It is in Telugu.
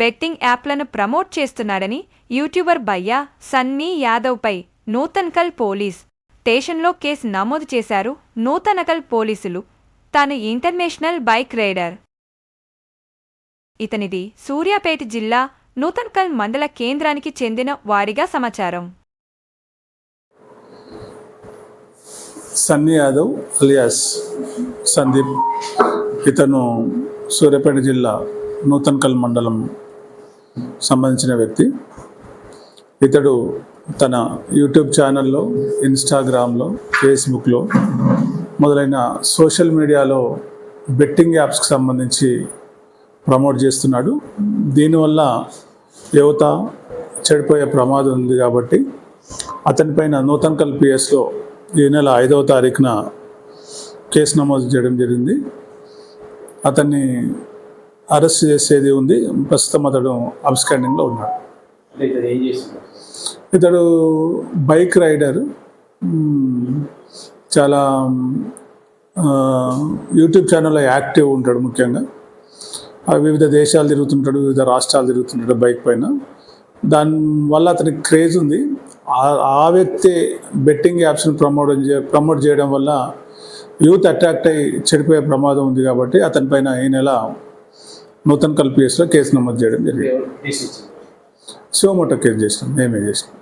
బెట్టింగ్ యాప్లను ప్రమోట్ చేస్తున్నాడని యూట్యూబర్ భయ్యా సన్నీ యాదవ్పై నూతన్కల్ పోలీస్ స్టేషన్లో కేసు నమోదు చేశారు నూతనకల్ పోలీసులు. తాను ఇంటర్నేషనల్ బైక్ రైడర్. ఇతనిది సూర్యాపేట జిల్లా నూతన్కల్ మండల కేంద్రానికి చెందిన వారిగా సమాచారం. సన్నీ యాదవ్ అలియాస్ సందీప్. ఇతను సూర్యాపేట జిల్లా నూతన్కల్ మండలం సంబంధించిన వ్యక్తి. ఇతడు తన యూట్యూబ్ ఛానల్లో ఇన్స్టాగ్రామ్లో ఫేస్బుక్లో మొదలైన సోషల్ మీడియాలో బెట్టింగ్ యాప్స్కి సంబంధించి ప్రమోట్ చేస్తున్నాడు. దీనివల్ల యువత చెడిపోయే ప్రమాదం ఉంది కాబట్టి అతనిపైన నూతన్కల్ పిఎస్లో ఈ నెల ఐదవ తారీఖున కేసు నమోదు చేయడం జరిగింది. అతన్ని అరెస్ట్ చేసేది ఉంది. ప్రస్తుతం అతడు అబ్స్కాండింగ్లో ఉన్నాడు. ఇతడు బైక్ రైడర్ చాలా యూట్యూబ్ ఛానల్లో యాక్టివ్ ఉంటాడు ముఖ్యంగా. వివిధ దేశాలు తిరుగుతుంటాడు వివిధ రాష్ట్రాలు తిరుగుతుంటాడు బైక్ పైన. దానివల్ల అతనికి క్రేజ్ ఉంది. ఆ- ఆ వ్యక్తి బెట్టింగ్ యాప్స్ని ప్రమోట్ ప్రమోట్ చేయడం వల్ల యూత్ అట్రాక్ట్ అయ్యి చెడిపోయే ప్రమాదం ఉంది కాబట్టి అతని పైన ఈ నెల నూతన కల్పిఎస్లో కేసు నమోదు చేయడం జరిగింది. సోమోటో కేసు చేసినాం. మేమే చేసినాం.